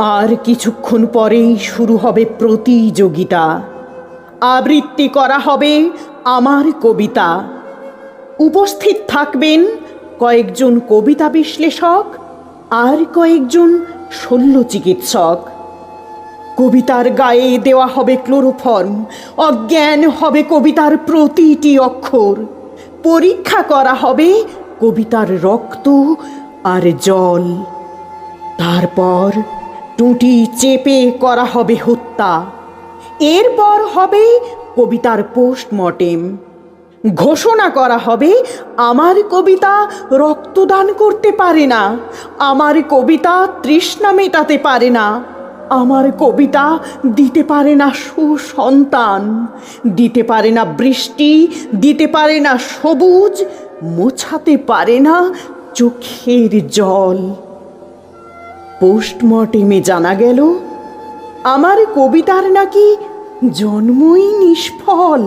আর কিছুক্ষণ পরেই শুরু হবে প্রতিযোগিতা। আবৃত্তি করা হবে আমার কবিতা। উপস্থিত থাকবেন কয়েকজন কবিতা বিশ্লেষক আর কয়েকজন শল্য চিকিৎসক কবিতার গায়ে দেওয়া হবে ক্লোরোফর্ম, অজ্ঞান হবে কবিতার প্রতিটি অক্ষর। পরীক্ষা করা হবে কবিতার রক্ত আর জল। তারপর টুটি চেপে করা হবে হত্যা। এরপর হবে কবিতার পোস্টমর্টেম। ঘোষণা করা হবে, আমার কবিতা রক্তদান করতে পারে না, আমার কবিতা তৃষ্ণা মেটাতে পারে না, আমার কবিতা দিতে পারে না সুসন্তান, দিতে পারে না বৃষ্টি, দিতে পারে না সবুজ, মোছাতে পারে না চোখের জল। পোস্টমর্টেমে জানা গেল আমার কবিতার নাকি জন্মই নিষ্ফল।